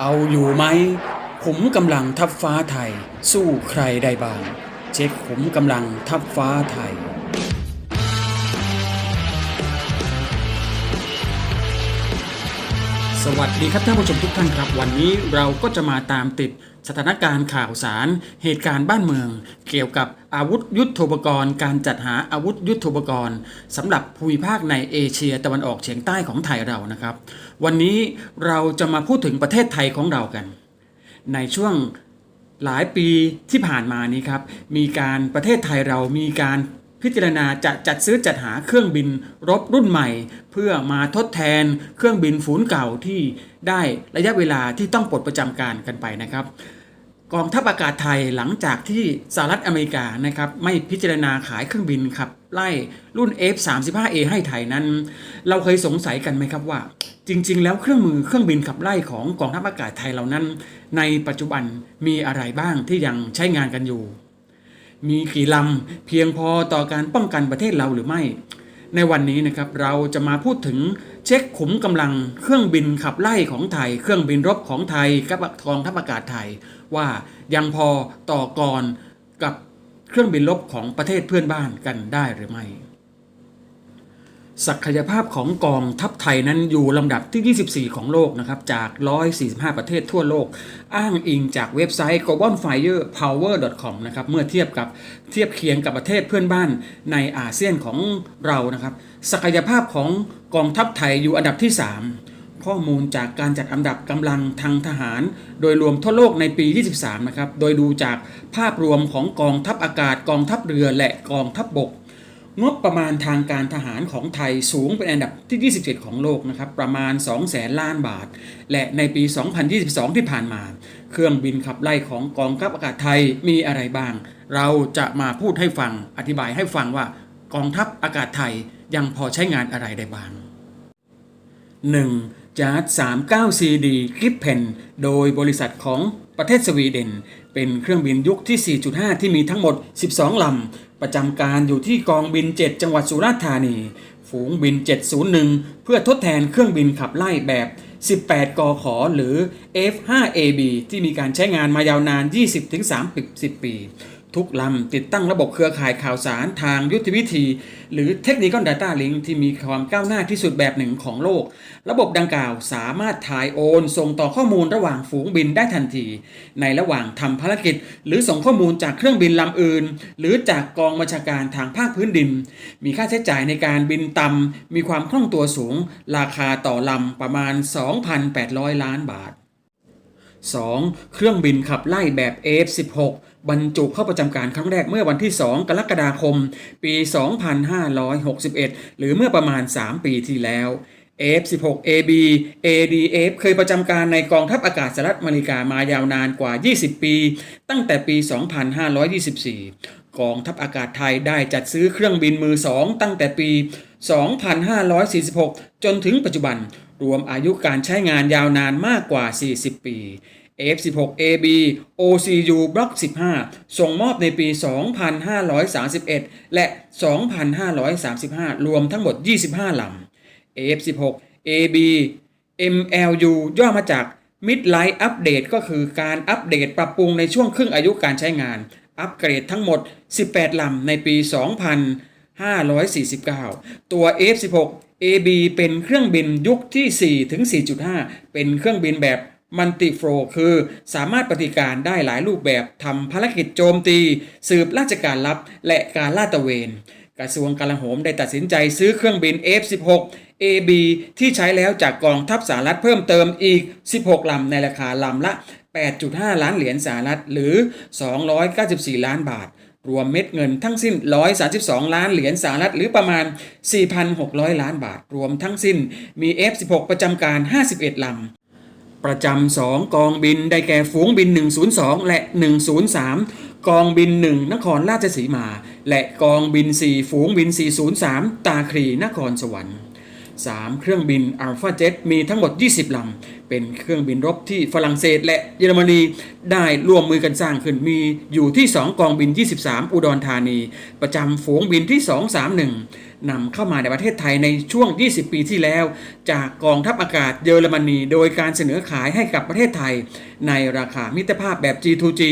เอาอยู่ไหมขุมกำลังทัพฟ้าไทย สู้ใครได้บ้าง เช็คขุมกำลังทัพฟ้าไทยสวัสดีครับท่านผู้ชมทุกท่านครับ วันนี้เราก็จะมาตามติด สถานการณ์ข่าวสาร เหตุการณ์บ้านเมือง เกี่ยวกับอาวุธยุทโธปกรณ์ การจัดหาอาวุธยุทโธปกรณ์สำหรับภูมิภาคในเอเชียตะวันออกเฉียงใต้ของไทยเรานะครับ วันนี้เราจะมาพูดถึงประเทศไทยของเรากัน ในช่วงหลายปีที่ผ่านมานี้ครับ มีการประเทศไทยเรามีการพิจารณาจะจัดซื้อจัดหาเครื่องบินรบรุ่นใหม่ เพื่อมาทดแทนเครื่องบินฝูนเก่าที่ได้ระยะเวลาที่ต้องปลดประจำการกันไปนะครับ กองทัพอากาศไทยหลังจากที่สหรัฐอเมริกานะครับไม่พิจารณาขายเครื่องบินขับไล่รุ่น F35A ให้ไทยนั้น เราเคยสงสัยกันไหมครับว่า จริง ๆ แล้วเครื่องมือเครื่องบินขับไล่ของกองทัพอากาศไทยเรานั้น ในปัจจุบันมีอะไรบ้างที่ยังใช้งานกันอยู่ มีกี่ลำเพียงพอต่อการป้องกันประเทศเราหรือไม่ ในวันนี้นะครับเราจะมาพูดถึง เช็คขุมกำลังเครื่องบินขับไล่ของไทย เครื่องบินรบของไทยกับกองทัพอากาศไทย ว่ายังพอต่อกรกับเครื่องบินรบของประเทศเพื่อนบ้านกันได้หรือไม่ ศักยภาพของกองทัพไทยนั้นอยู่ลำดับที่ 24 ของโลกนะครับ จาก 145 ประเทศทั่วโลก อ้างอิงจากเว็บไซต์ globalfirepower.com นะครับเมื่อเทียบกับเทียบเคียงกับประเทศเพื่อนบ้านในอาเซียนของเรานะครับ ศักยภาพของกองทัพไทยอยู่อันดับที่ 3 ข้อมูลจากการจัดอันดับกำลังทางทหาร โดยรวมทั่วโลกในปี 23 นะครับ โดยดูจากภาพรวมของกองทัพอากาศ กองทัพเรือและกองทัพบบก งบประมาณทางการทหารของไทยสูงเป็นอันดับที่ 27 ของโลกนะครับ ประมาณ2แสนล้านบาท และในปี 2022 ที่ผ่านมา เครื่องบินขับไล่ของกองทัพอากาศไทยมีอะไรบ้าง เราจะมาพูดให้ฟังอธิบายให้ฟังว่ากองทัพอากาศไทยยังพอใช้งานอะไรได้บ้าง 1. จาร์ด 39CD คลิปเพนโดยบริษัทของประเทศสวีเดน เป็นเครื่องบินยุคที่ 4.5 ที่มีทั้งหมด 12 ลำ ประจำการอยู่ที่กองบิน 7 จังหวัดสุราษฎร์ธานี ฝูงบิน 701 เพื่อทดแทนเครื่องบินขับไล่แบบ 18 กขอหรือ F5AB ที่มีการใช้งานมายาวนาน 20-30ปี ทุกลำ ติดตั้งระบบเครือข่ายข่าวสารทางยุทธวิธี หรือเทคนิค Data Link ที่มีความก้าวหน้าที่สุดแบบหนึ่งของโลก ระบบดังกล่าวสามารถถ่ายโอน ส่งต่อข้อมูลระหว่างฝูงบินได้ทันที ในระหว่างทำภารกิจ หรือส่งข้อมูลจากเครื่องบินลำอื่น หรือจากกองบัญชาการทางภาคพื้นดิน มีค่าใช้จ่ายในการบินต่ำมีความคล่องตัวสูง ราคาต่อลำประมาณ 2,800 ล้านบาท 2. เครื่องบินขับไล่แบบ F16 บรรจุเข้าประจำการครั้งแรกเมื่อวันที่ 2 กรกฎาคม ปี 2561 หรือเมื่อประมาณ 3 ปีที่แล้ว F16AB ADF เคยประจำการในกองทัพอากาศสหรัฐอเมริกามายาวนานกว่า 20 ปี ตั้งแต่ปี 2524 กองทัพอากาศไทยได้จัดซื้อเครื่องบินมือสองตั้งแต่ปี 2546 จนถึงปัจจุบัน รวมอายุการใช้งานยาวนานมากกว่า 40 ปี F16AB OCU Block 15 ส่งมอบในปี 2531 และ 2535 รวมทั้งหมด 25 ลำ F16AB MLU ย่อมาจาก Midlife Update ก็คือการอัปเดตปรับปรุงในช่วงครึ่งอายุการใช้งาน อัปเกรดทั้งหมด 18 ลำในปี 2549 ตัว F16 AB เป็นเครื่องบินยุคที่ 4 ถึง 4.5 เป็นเครื่องบินแบบ มัลติโฟลคือสามารถปฏิการได้หลายรูปแบบทำภารกิจโจมตี สืบราชการลับ และการลาดตระเวน กระทรวงกลาโหมได้ตัดสินใจซื้อเครื่องบิน F16 AB ที่ใช้แล้วจากกองทัพสหรัฐเพิ่มเติมอีก 16 ลำในราคาลำละ 8.5 ล้านเหรียญสหรัฐหรือ 294 ล้านบาท รวมเม็ดเงินทั้งสิ้น 132 ล้านเหรียญสหรัฐหรือประมาณ 4,600 ล้านบาท รวมทั้งสิ้นมี F16 ประจำการ 51 ลำ ประจำสองกองบินได้แก่ฝูงบิน 102 และ 103 กองบิน 1 นครราชสีมา และกองบิน 4 ฝูงบิน 403 ตาครีนครสวรรค์ 3 เครื่องบิน Alpha Jet มีทั้งหมด 20 ลำ เป็นเครื่องบินรบที่ฝรั่งเศสและเยอรมนีได้ร่วมมือกันสร้างขึ้นมีอยู่ที่ 2 กองบิน 23 อุดรธานี ประจำฝูงบินที่ 231นำเข้ามาในประเทศไทยในช่วง 20 ปีที่แล้ว จากกองทัพอากาศเยอรมนี โดยการเสนอขายให้กับประเทศไทย ในราคามิตรภาพแบบ G2G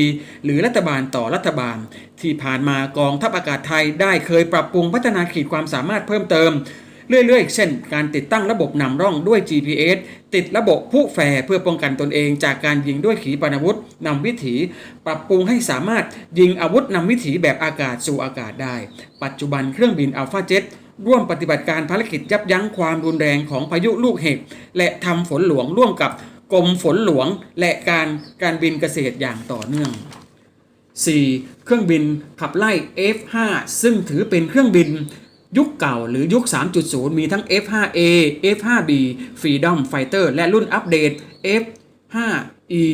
หรือรัฐบาลต่อรัฐบาล ที่ผ่านมากองทัพอากาศไทยได้เคยปรับปรุงพัฒนาขีดความสามารถเพิ่มเติม เรื่อยๆ เช่น การติดตั้งระบบนำร่องด้วย GPS ติดระบบผู้แฟร์เพื่อป้องกันตนเอง จากการยิงด้วยขีปนาวุธนำวิถี ปรับปรุงให้สามารถยิงอาวุธนำวิถีแบบอากาศสู่อากาศได้ ปัจจุบันเครื่องบินอัลฟาเจ็ตร่วมปฏิบัติการภารกิจยับยั้งความรุนแรงของพายุลูกเห็บและทำฝนหลวงร่วมกับกรมฝนหลวงและการการบินเกษตรอย่างต่อเนื่อง 4. เครื่องบินขับไล่ F5 ซึ่งถือเป็นเครื่องบิน ยุคเก่าหรือยุค 3.0 มีทั้ง F5A F5B Freedom Fighter และรุ่นอัปเดต F5E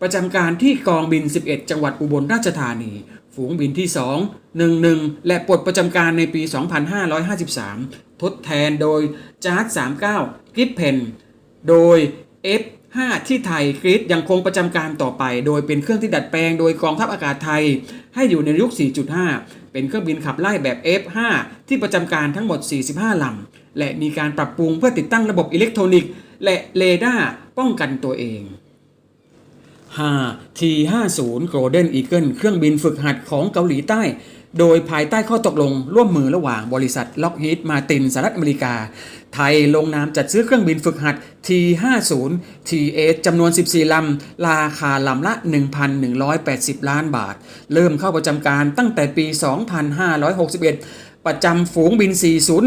ประจำการที่กองบิน 11 จังหวัดอุบลราชธานี ฝูงบินที่ 2 11 และปลดประจำการในปี 2553 ทดแทนโดยจาร์ด39กิฟเพน โดย F 5. ที่ไทยกรีดยังคงประจำการต่อไป โดยเป็นเครื่องที่ดัดแปลงโดยกองทัพอากาศไทย ให้อยู่ในยุค 4.5 เป็นเครื่องบินขับไล่แบบ F5 ที่ประจำการทั้งหมด 45 ลำ และมีการปรับปรุงเพื่อติดตั้งระบบอิเล็กทรอนิกส์ และเรดาร์ป้องกันตัวเอง 5 T50 Golden Eagle เครื่องบินฝึกหัดของเกาหลีใต้ โดยภายใต้ข้อตกลงร่วมมือระหว่างบริษัท Lockheed Martin สหรัฐอเมริกา ไทยลงนามจัดซื้อเครื่องบินฝึกหัด T50 TS จำนวน 14 ลำ ราคาลำละ 1,180 ล้านบาท เริ่มเข้าประจำการตั้งแต่ปี 2561 ประจำฝูงบิน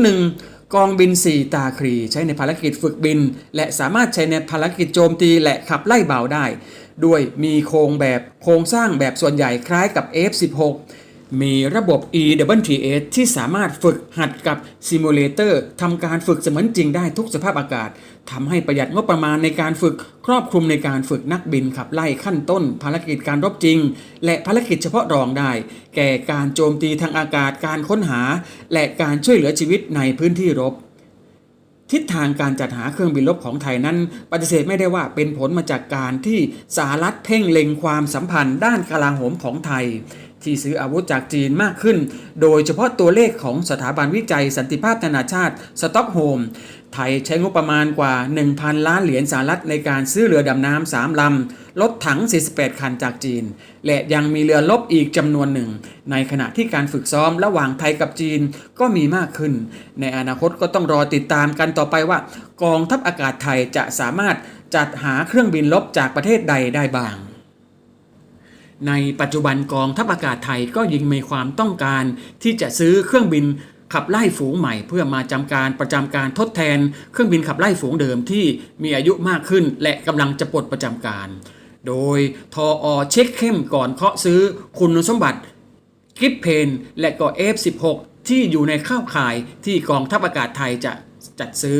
401กองบิน 4 ตาครี ใช้ในภารกิจฝึกบิน และสามารถใช้ในภารกิจโจมตีและขับไล่เบาได้ ด้วยมีโครงแบบโครงสร้างแบบส่วนใหญ่คล้ายกับ F16 มีระบบ EWTS ที่สามารถฝึกหัดกับซิมูเลเตอร์ทำการฝึกเสมือนจริงได้ทุกสภาพอากาศทำให้ประหยัดงบประมาณในการฝึกครอบคลุมในการฝึกนักบินขับไล่ขั้นต้น ภารกิจการรบจริง และภารกิจเฉพาะรองได้ แก่การโจมตีทางอากาศการค้นหา และการช่วยเหลือชีวิตในพื้นที่รบ ทิศทางการจัดหาเครื่องบินรบของไทยนั้น ปฏิเสธไม่ได้ว่าเป็นผลมาจากการที่สหรัฐเพ่งเล็งความสัมพันธ์ด้านกลาโหมของไทย ที่ซื้ออาวุธจากจีนมากขึ้น โดยเฉพาะตัวเลขของสถาบันวิจัยสันติภาพนานาชาติสต็อกโฮล์ม ไทยใช้งบประมาณกว่า 1,000 ล้านเหรียญสหรัฐในการซื้อเรือดำน้ำ3ลำ รถถัง 48 คันจากจีน และยังมีเรือลบอีกจำนวนหนึ่ง ในขณะที่การฝึกซ้อมระหว่างไทยกับจีนก็มีมากขึ้น ในอนาคตก็ต้องรอติดตามกันต่อไปว่า กองทัพอากาศไทยจะสามารถจัดหาเครื่องบินลบจากประเทศใดได้บ้างในปัจจุบันกองทัพอากาศไทยก็ยิงมีความต้องการที่จะซื้อเครื่องบิน ขับไล่ฝูงใหม่ เพื่อมาจำการประจำการทดแทน เครื่องบินขับไล่ฝูงเดิมที่มีอายุมากขึ้น และกำลังจะปลดประจำการ โดยทออเช็คเข้มก่อนเคาะซื้อคุณสมบัติกิฟเพนและก็ F16 ที่อยู่ในข้าวข่ายที่กองทัพอากาศไทยจะจัดซื้อ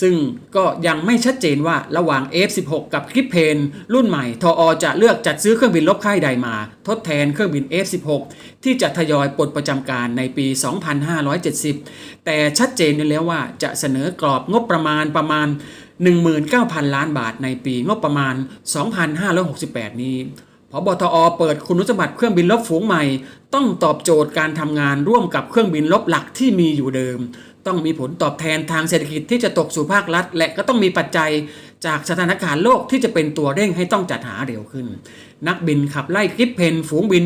ซึ่งก็ยังไม่ชัดเจนว่าระหว่าง F16 กับคลิปเพนรุ่นใหม่ทออจะเลือกจัดซื้อเครื่องบินลบค่ายใดมา ทดแทนเครื่องบิน F16 ที่จะทยอยปลดประจำการในปี 2570 แต่ชัดเจนแล้วว่าจะเสนอกรอบงบประมาณประมาณ 19,000 ล้านบาทในปีงบประมาณ 2568 นี้พบทอเปิดคุณสมบัติเครื่องบินลบฝูงใหม่ ต้องตอบโจทย์การทำงานร่วมกับเครื่องบินลบหลักที่มีอยู่เดิม ต้องมีผลตอบแทนทางเศรษฐกิจที่จะตกสู่ภาครัฐ และก็ต้องมีปัจจัยจากสถานการณ์โลกที่จะเป็นตัวเร่งให้ต้องจัดหาเร็วขึ้น นักบินขับไล่คลิปเพนฝูงบิน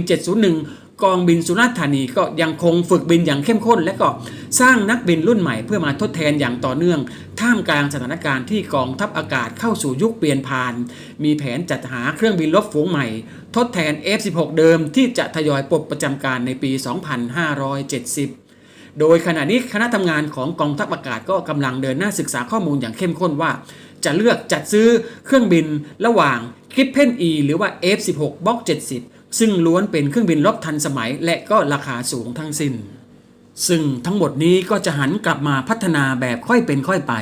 701 กองบินสุราษฎร์ธานีก็ยังคงฝึกบินอย่างเข้มข้น และก็สร้างนักบินรุ่นใหม่เพื่อมาทดแทนอย่างต่อเนื่อง ท่ามกลางสถานการณ์ที่กองทัพอากาศเข้าสู่ยุคเปลี่ยนผ่าน มีแผนจัดหาเครื่องบินลบฝูงใหม่ ทดแทน F16 เดิมที่จะทยอยปลดประจำการในปี 2570 โดยขณะนี้คณะทำงานของกองทัพอากาศก็กำลังเดินหน้าศึกษาข้อมูลอย่างเข้มข้นว่า จะเลือกจัดซื้อเครื่องบินระหว่างคลิปเพน E หรือว่า F16 บล็อก 70 ซึ่งล้วนเป็นเครื่องบินรบทันสมัย และก็ราคาสูงทั้งสิ้นซึ่งทั้งหมดนี้ก็จะหันกลับมาพัฒนาแบบค่อยเป็นค่อยไป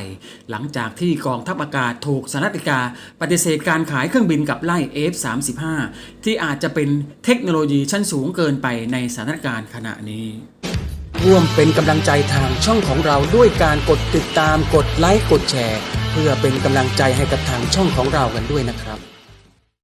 หลังจากที่กองทัพอากาศถูกสหรัฐอเมริกา ปฏิเสธการขายเครื่องบินกับไล่ F35 ที่อาจจะเป็นเทคโนโลยีชั้นสูงเกินไปในสถานการณ์ขณะนี้ ร่วมเป็นกำลังใจทางช่องของเราด้วยการกดติดตามกดไลค์กดแชร์ เพื่อเป็นกำลังใจให้กับทางช่องของเรากันด้วยนะครับ